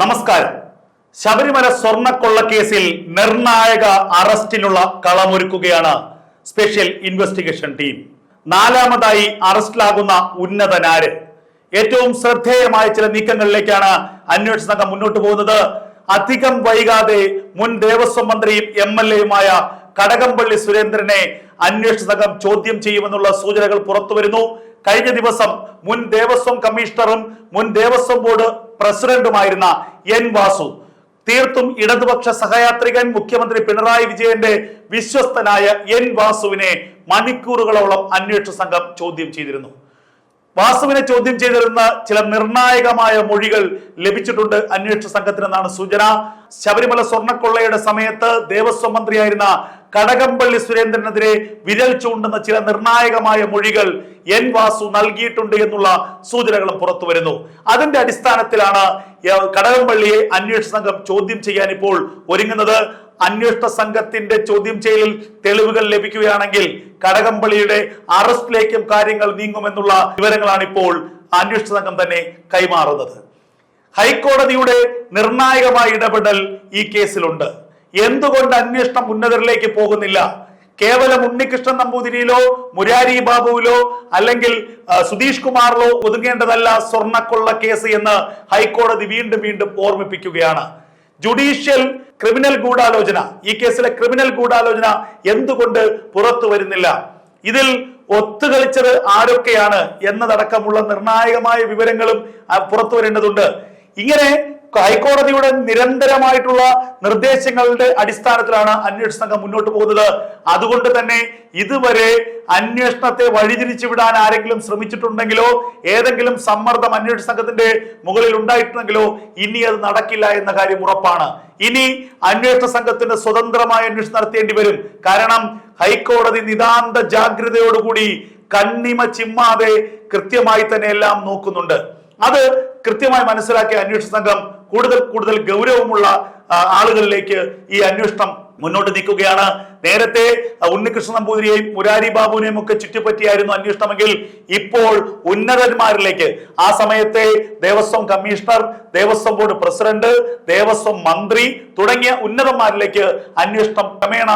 നമസ്കാരം. ശബരിമല സ്വർണക്കൊള്ള കേസിൽ നിർണായക അറസ്റ്റിനുള്ള കളമൊരുക്കുകയാണ് സ്പെഷ്യൽ ഇൻവെസ്റ്റിഗേഷൻ ടീം. നാലാമതായി അറസ്റ്റിലാകുന്ന ഉന്നതനാര്? ഏറ്റവും ശ്രദ്ധേയമായ ചില നീക്കങ്ങളിലേക്കാണ് അന്വേഷണ സംഘം മുന്നോട്ട് പോകുന്നത്. അധികം വൈകാതെ മുൻ ദേവസ്വം മന്ത്രിയും എം എൽ എയുമായ കടകംപള്ളി സുരേന്ദ്രനെ അന്വേഷണ സംഘം ചോദ്യം ചെയ്യുമെന്നുള്ള സൂചനകൾ പുറത്തു വരുന്നു കഴിഞ്ഞ ദിവസം മുൻ ദേവസ്വം കമ്മീഷണറും മുൻ ദേവസ്വം ബോർഡ് പ്രസിഡന്റുമായിരുന്ന എൻ വാസു തീർത്തും ഇടതുപക്ഷ സഹയാത്രികൻ മുഖ്യമന്ത്രി പിണറായി വിജയന്റെ വിശ്വസ്തനായ എൻ വാസുവിനെ മണിക്കൂറുകളോളം അന്വേഷണ സംഘം ചോദ്യം ചെയ്തിരുന്നു. വാസുവിനെ ചോദ്യം ചെയ്തിരുന്ന ചില നിർണായകമായ മൊഴികൾ ലഭിച്ചിട്ടുണ്ട് അന്വേഷണ സംഘത്തിനെന്നാണ് സൂചന. ശബരിമല സ്വർണക്കൊള്ളയുടെ സമയത്ത് ദേവസ്വം മന്ത്രിയായിരുന്ന കടകംപള്ളി സുരേന്ദ്രനെതിരെ വിരൽ ചൂണ്ടുന്ന ചില നിർണായകമായ മൊഴികൾ എൻ വാസു നൽകിയിട്ടുണ്ട് എന്നുള്ള സൂചനകളും പുറത്തു വരുന്നു. അതിന്റെ അടിസ്ഥാനത്തിലാണ് കടകംപള്ളിയെ അന്വേഷണ സംഘം ചോദ്യം ചെയ്യാൻ ഇപ്പോൾ ഒരുങ്ങുന്നത്. അന്വേഷണ സംഘത്തിന്റെ ചോദ്യം ചെയ്യലിൽ തെളിവുകൾ ലഭിക്കുകയാണെങ്കിൽ കടകംപള്ളിയുടെ അറസ്റ്റിലേക്കും കാര്യങ്ങൾ നീങ്ങുമെന്നുള്ള വിവരങ്ങളാണ് ഇപ്പോൾ അന്വേഷണ സംഘം തന്നെ കൈമാറുന്നത്. ഹൈക്കോടതിയുടെ നിർണായകമായ ഇടപെടൽ ഈ കേസിലുണ്ട്. എന്തുകൊണ്ട് അന്വേഷണം ഉന്നതരിലേക്ക് പോകുന്നില്ല? കേവലം ഉണ്ണികൃഷ്ണൻ നമ്പൂതിരിയിലോ മുരാരി ബാബുവിലോ അല്ലെങ്കിൽ സുധീഷ് കുമാറിലോ ഒതുങ്ങേണ്ടതല്ല സ്വർണക്കൊള്ള കേസ് എന്ന് ഹൈക്കോടതി വീണ്ടും വീണ്ടും ഓർമ്മിപ്പിക്കുകയാണ്. ജുഡീഷ്യൽ ക്രിമിനൽ ഗൂഢാലോചന ഈ കേസിലെ ക്രിമിനൽ ഗൂഢാലോചന എന്തുകൊണ്ട് പുറത്തു വരുന്നില്ല? ഇതിൽ ഒത്തുകളിച്ചത് ആരൊക്കെയാണ് എന്നതടക്കമുള്ള നിർണായകമായ വിവരങ്ങളും പുറത്തു വരേണ്ടതുണ്ട്. ഇങ്ങനെ ഹൈക്കോടതിയുടെ നിരന്തരമായിട്ടുള്ള നിർദ്ദേശങ്ങളുടെ അടിസ്ഥാനത്തിലാണ് അന്വേഷണ സംഘം മുന്നോട്ട് പോകുന്നത്. അതുകൊണ്ട് തന്നെ ഇതുവരെ അന്വേഷണത്തെ വഴിതിരിച്ചു വിടാൻ ആരെങ്കിലും ശ്രമിച്ചിട്ടുണ്ടെങ്കിലോ ഏതെങ്കിലും സമ്മർദ്ദം അന്വേഷണ സംഘത്തിന്റെ മുകളിൽ ഉണ്ടായിട്ടുണ്ടെങ്കിലോ ഇനി അത് നടക്കില്ല എന്ന കാര്യം ഉറപ്പാണ്. ഇനി അന്വേഷണ സംഘത്തിന് സ്വതന്ത്രമായ അന്വേഷണം നടത്തേണ്ടി വരും. കാരണം ഹൈക്കോടതി നിതാന്ത ജാഗ്രതയോടുകൂടി കണ്ണിമ ചിമ്മാതെ കൃത്യമായി തന്നെ എല്ലാം നോക്കുന്നുണ്ട്. അത് കൃത്യമായി മനസ്സിലാക്കിയ അന്വേഷണ സംഘം കൂടുതൽ കൂടുതൽ ഗൗരവമുള്ള ആളുകളിലേക്ക് ഈ അന്വേഷണം മുന്നോട്ട് നീക്കുകയാണ്. നേരത്തെ ഉണ്ണികൃഷ്ണൻ നമ്പൂതിരിയെയും മുരാരി ബാബുവിനെയും ഒക്കെ ചുറ്റിപ്പറ്റിയായിരുന്നു അന്വേഷണമെങ്കിൽ ഇപ്പോൾ ഉന്നതന്മാരിലേക്ക്. ആ സമയത്തെ Devaswom commissioner Devaswom board president Devaswom മന്ത്രി തുടങ്ങിയ ഉന്നതന്മാരിലേക്ക് അന്വേഷണം ക്രമേണ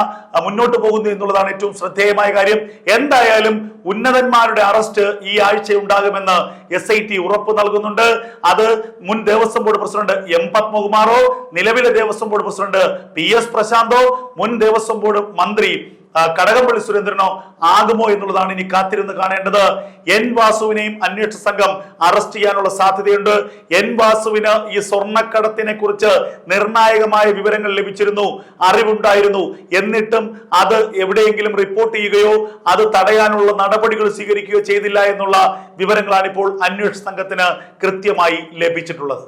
മുന്നോട്ട് പോകുന്നു എന്നുള്ളതാണ് ഏറ്റവും ശ്രദ്ധേയമായ കാര്യം. എന്തായാലും ഉന്നതന്മാരുടെ അറസ്റ്റ് ഈ ആഴ്ച ഉണ്ടാകുമെന്ന് എസ് ഐ ടി ഉറപ്പ് നൽകുന്നുണ്ട്. അത് മുൻ ദേവസ്വം ബോർഡ് പ്രസിഡന്റ് എം പത്മകുമാറോ നിലവിലെ Devaswom board president P S പ്രശാന്തോ മുൻ ദേവസ്വം ബോർഡ് മന്ത്രി കടകംപള്ളി സുരേന്ദ്രനോ ആകുമോ എന്നുള്ളതാണ് ഇനി കാത്തിരുന്ന് കാണേണ്ടത്. എൻ വാസുവിനെയും അന്വേഷണ സംഘം അറസ്റ്റ് ചെയ്യാനുള്ള സാധ്യതയുണ്ട്. എൻ വാസുവിന് ഈ സ്വർണക്കടത്തിനെ കുറിച്ച് നിർണായകമായ വിവരങ്ങൾ ലഭിച്ചിരുന്നു അറിവുണ്ടായിരുന്നു. എന്നിട്ടും അത് എവിടെയെങ്കിലും റിപ്പോർട്ട് ചെയ്യുകയോ അത് തടയാനുള്ള നടപടികൾ സ്വീകരിക്കുകയോ ചെയ്തില്ല എന്നുള്ള വിവരങ്ങളാണ് ഇപ്പോൾ അന്വേഷണ സംഘത്തിന് കൃത്യമായി ലഭിച്ചിട്ടുള്ളത്.